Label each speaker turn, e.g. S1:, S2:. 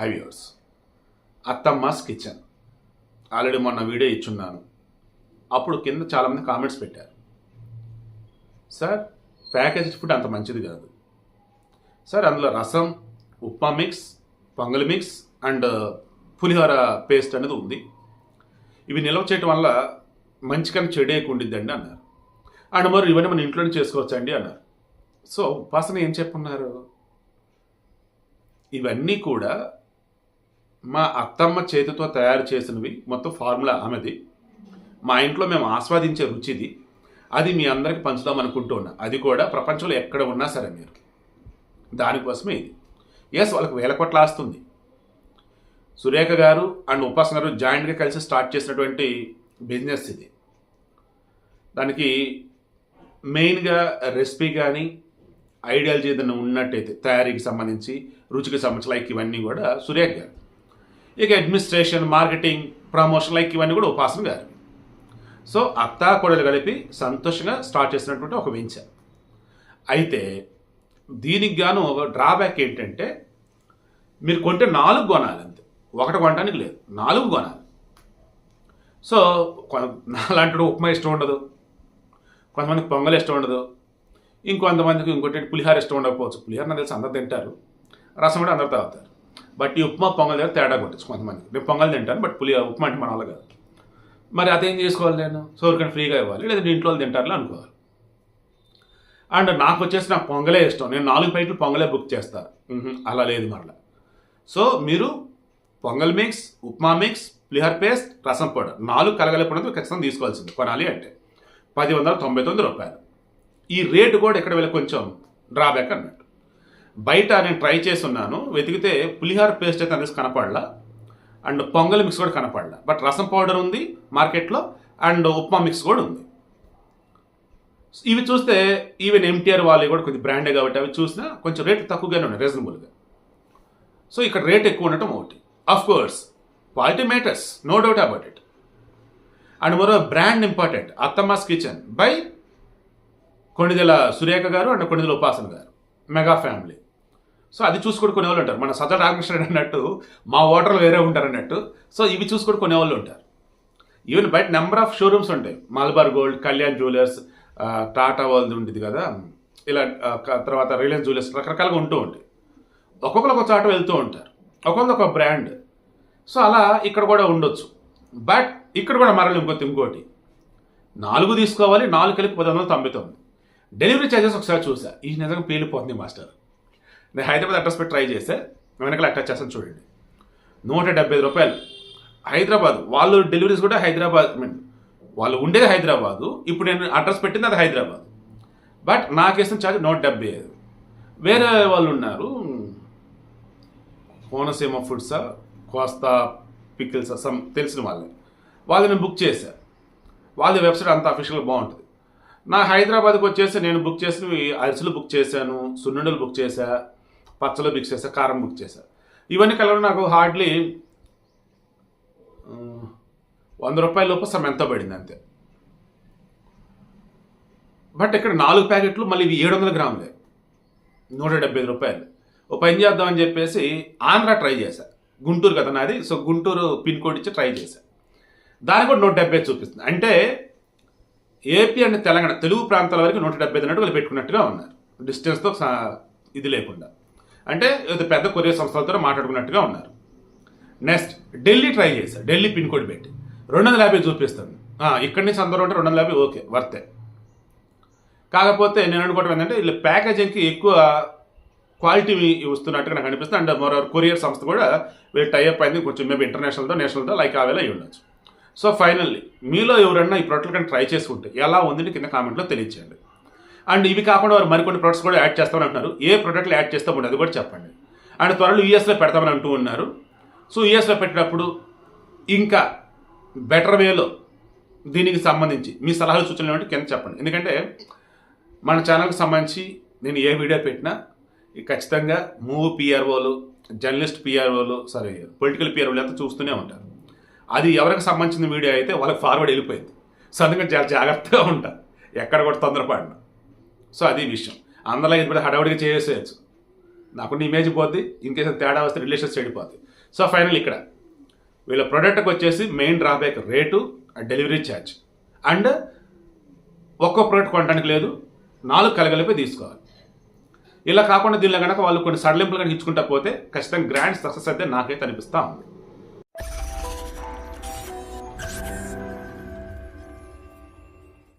S1: Hi viewers Athamma's kitchen already మొన్న video ఇచ్చున్నాను. అప్పుడు కింద చాలామంది కామెంట్స్ పెట్టారు. సార్ ప్యాకేజ్డ్ ఫుడ్ అంత మంచిది కాదు. సార్ అందులో rasam upma mix pongal mix and pulihora paste అనేది ఉంది. ఇవి నిల్వ చేయటం వల్ల మంచి కన్నా చెడు ఉండిద్దండి అన్నారు. అండ్ మరి ఇవన్నీ మన ఇంట్లోనే చేసుకోవచ్చండి అన్నారు. సో ఉపాసన ఏం చెప్పున్నారు ఇవన్నీ కూడా మా అత్తమ్మ చేతితో తయారు చేసినవి మొత్తం ఫార్ములా ఆమెది. మా ఇంట్లో మేము ఆస్వాదించే రుచిది. అది మీ అందరికి పంచుదాం అనుకుంటూ ఉన్నా అది కూడా ప్రపంచంలో ఎక్కడ ఉన్నా సరే మీరు. దానికోసమే ఇది. ఎస్ వాళ్ళకి వేల కోట్ల ఆస్తుంది సురేఖ గారు అండ్ ఉపాసన గారు జాయింట్గా కలిసి స్టార్ట్ చేసినటువంటి బిజినెస్ ఇది. దానికి మెయిన్గా రెసిపీ కానీ ఐడియాలజీ ఏదైనా ఉన్నట్టయితే తయారీకి సంబంధించి రుచికి సంబంధించి లైక్ ఇవన్నీ కూడా సురేఖ గారు ఇక అడ్మినిస్ట్రేషన్ మార్కెటింగ్ ప్రమోషన్ లైక్ ఇవన్నీ కూడా ఉపాసన గారు సో అత్తా కొడలు కలిపి సంతోషంగా స్టార్ట్ చేసినటువంటి ఒక వెంచర్ అయితే దీనికి గాను ఒక డ్రాబ్యాక్ ఏంటంటే మీరు కొంటే నాలుగు కొనాలి అంతే. ఒకటి కొనడానికి లేదు నాలుగు కొనాలి. సో కొ- నాలాంటి ఉప్మా ఇష్టం ఉండదు కొంతమందికి పొంగల్ ఇష్టం ఉండదు ఇంకొంతమందికి ఇంకోటి పులిహార ఇష్టం ఉండకపోవచ్చు. పులిహార నాకు తెలిసి అందరు తింటారు రసం కూడా అందరు తాగుతారు. బట్ ఈ ఉప్మా పొంగల్ దగ్గర తేడా కొట్టచ్చు కొంతమంది. నేను పొంగల్ తింటాను బట్ పులి ఉప్మా అంటే మన కాదు. మరి అదేం చేసుకోవాలి నేను? సో ఎవరికైనా ఫ్రీగా ఇవ్వాలి లేదంటే ఇంట్లో వాళ్ళు తింటారులే అనుకోవాలి. అండ్ నాకు వచ్చేసి నాకు పొంగలే ఇష్టం. నేను నాలుగు ప్లేట్లు పొంగలే బుక్ చేస్తాను అలా లేదు మరలా. సో మీరు pongal mix upma mix pulihora paste rasam powder నాలుగు కలగలిపినది ఖచ్చితంగా తీసుకోవాల్సింది. కొనాలి అంటే. పది వందల తొంభై తొమ్మిది రూపాయలు. ఈ రేటు కూడా ఇక్కడ వెళ్ళి కొంచెం డ్రాబ్యాక్ అన్నట్టు. బయట నేను ట్రై చేసి ఉన్నాను వెతికితే పులిహోర పేస్ట్ అయితే అనేది కనపడలా. అండ్ పొంగల్ మిక్స్ కూడా కనపడలా. బట్ రసం పౌడర్ ఉంది మార్కెట్లో అండ్ ఉప్మా మిక్స్ కూడా ఉంది. ఇవి చూస్తే ఈవెన్ ఎంటీఆర్ వాళ్ళు కూడా కొంచెం బ్రాండే కాబట్టి అవి చూసినా కొంచెం రేట్ తక్కువగానే ఉన్నాయి రీజనబుల్గా సో ఇక్కడ రేట్ ఎక్కువ ఉండటం ఒకటి. Of course quality matters no doubt about it and మరో brand important Athamma's kitchen by Konidela Surekha గారు అండ్ కొణిదెల ఉపాసన గారు. Mega family. సో అది చూసుకొని కొనేవాళ్ళు ఉంటారు. మన సదర్ రామకృష్ణ అన్నట్టు మా ఓటర్లు వేరే ఉంటారు అన్నట్టు. సో ఇవి చూసుకొని కొనేవాళ్ళు ఉంటారు. ఈవెన్ బయట నెంబర్ ఆఫ్ షోరూమ్స్ ఉంటాయి. మలబార్ గోల్డ్ కళ్యాణ్ జ్యువెలర్స్ టాటా వాళ్ళది ఉంటుంది కదా. ఇలా తర్వాత రిలయన్స్ జ్యువెలర్స్ రకరకాలుగా ఉంటూ ఉంటాయి. ఒక్కొక్కరు ఒక చాట వెళ్తూ ఉంటారు. ఒక్కొక్కరు ఒక బ్రాండ్ సో అలా ఇక్కడ కూడా ఉండొచ్చు. బట్ ఇక్కడ కూడా మరలు ఇంకోటి ఇంకోటి. నాలుగు తీసుకోవాలి నాలుగు కలిపి పది వందల తొంభై తొమ్మిది. డెలివరీ ఛార్జెస్ ఒకసారి చూసా ఈ నిజంగా పేలిపోతుంది మాస్టర్. నేను హైదరాబాద్ అడ్రస్ పెట్టి ట్రై చేస్తే వెనకాల అటాచ్ చేస్తాను చూడండి. నూట డెబ్బై ఐదు రూపాయలు. హైదరాబాద్ వాళ్ళు డెలివరీస్ కూడా హైదరాబాద్ మీన్ వాళ్ళు ఉండేది హైదరాబాదు. ఇప్పుడు నేను అడ్రస్ పెట్టింది అది హైదరాబాద్. బట్ నాకేసిన ఛార్జ్ నూట డెబ్బై ఐదు. వేరే వాళ్ళు ఉన్నారు. కోనసీమ ఫుడ్సా కోస్తా పికిల్సా సమ్ తెలిసిన వాళ్ళే. వాళ్ళు నేను బుక్ చేశాను వాళ్ళ వెబ్సైట్ అంత అఫీషియల్గా బాగుంటుంది. నా హైదరాబాద్కి వచ్చేసి నేను బుక్ చేసినవి అరిసెలు బుక్ చేశాను సున్నుండలు బుక్ చేశా పచ్చలు బుక్ చేశా కారం బుక్ చేశా. ఇవన్నీ కలవడం నాకు హార్డ్లీ వంద రూపాయల లోపు సమ్ ఎంత పడింది అంతే. బట్ ఇక్కడ నాలుగు ప్యాకెట్లు మళ్ళీ ఇవి ఏడు వందల గ్రాములే. నూట డెబ్బై ఐదు రూపాయలు. ఓ పని చేద్దామని చెప్పేసి ఆంధ్ర ట్రై చేశా. గుంటూరు కదా నాది సో గుంటూరు పిన్ కోడ్ ఇచ్చి ట్రై చేశా. దానికి కూడా నూట డెబ్బై చూపిస్తుంది అంటే ఏపీ అండ్ తెలంగాణ తెలుగు ప్రాంతాల వరకు నూట డెబ్బై ఐదు వాళ్ళు పెట్టుకున్నట్టుగా ఉన్నారు. డిస్టెన్స్తో ఇది లేకుండా. అంటే ఏదో పెద్ద కొరియర్ సంస్థలతో మాట్లాడుకున్నట్టుగా ఉన్నారు. నెక్స్ట్ ఢిల్లీ ట్రై చేశారు ఢిల్లీ పిన్ కోడ్ పెట్టి. రెండు వందల యాభై చూపిస్తాను. ఇక్కడి నుంచి అందరూ ఉంటే రెండు వందల యాభై ఓకే వర్తే కాకపోతే నేను అనుకోవడం ఏంటంటే వీళ్ళు ప్యాకేజింగ్కి ఎక్కువ క్వాలిటీ వస్తున్నట్టుగా నాకు అనిపిస్తుంది. అండ్ మరో కొరియర్ సంస్థ కూడా వీళ్ళు టైఅప్ అయింది. కొంచెం మేబీ ఇంటర్నేషనల్తో నేషనల్తో లైక్ అవేలా అయి ఉండొచ్చు. సో ఫైనల్లీ మీలో ఎవరన్నా ఈ ప్రోడక్ట్ కానీ ట్రై చేసుకుంటే ఎలా ఉంది కింద కామెంట్లో తెలియచేయండి. అండ్ ఇవి కాకుండా వారు మరికొన్ని ప్రొడక్ట్స్ కూడా యాడ్ చేస్తామని అంటున్నారు. ఏ ప్రోడక్ట్లు యాడ్ చేస్తామని అది కూడా చెప్పండి. అండ్ త్వరలో యూఎస్లో పెడతామని అంటూ ఉన్నారు. సో యూఎస్లో పెట్టినప్పుడు ఇంకా బెటర్ వేలో దీనికి సంబంధించి మీ సలహాలు సూచనలు ఏమంటే కింద చెప్పండి. ఎందుకంటే మన ఛానల్కి సంబంధించి నేను ఏ వీడియో పెట్టినా ఖచ్చితంగా మూవ్ పిఆర్ఓలు జర్నలిస్ట్ పిఆర్ఓలు సారీ పొలిటికల్ పిఆర్ఓలు అంతా చూస్తూనే ఉంటారు. అది ఎవరికి సంబంధించిన వీడియో అయితే వాళ్ళకి ఫార్వర్డ్ వెళ్ళిపోయింది. సో అందుకని చాలా జాగ్రత్తగా ఉంటా. ఎక్కడ కూడా తొందరపడిన. సో అది విషయం. అందులో ఇప్పుడు హడావుడిగా చేసేయచ్చు. నాకున్న ఇమేజ్ పోద్ది ఇన్కేస్ తేడా వస్తే రిలేషన్స్ చెడిపోద్ది. సో ఫైనల్ ఇక్కడ. వీళ్ళ ప్రోడక్ట్కి వచ్చేసి main drawback rate delivery charge and ఒక్కో ప్రోడక్ట్ కొనడానికి లేదు నాలుగు కలగలిపి తీసుకోవాలి. ఇలా కాకుండా దీనిలో కనుక వాళ్ళు కొన్ని సడలింపులు కనుక ఇచ్చుకుంటా పోతే ఖచ్చితంగా గ్రాండ్ సక్సెస్ అయితే నాకైతే అనిపిస్తూ ఉంది.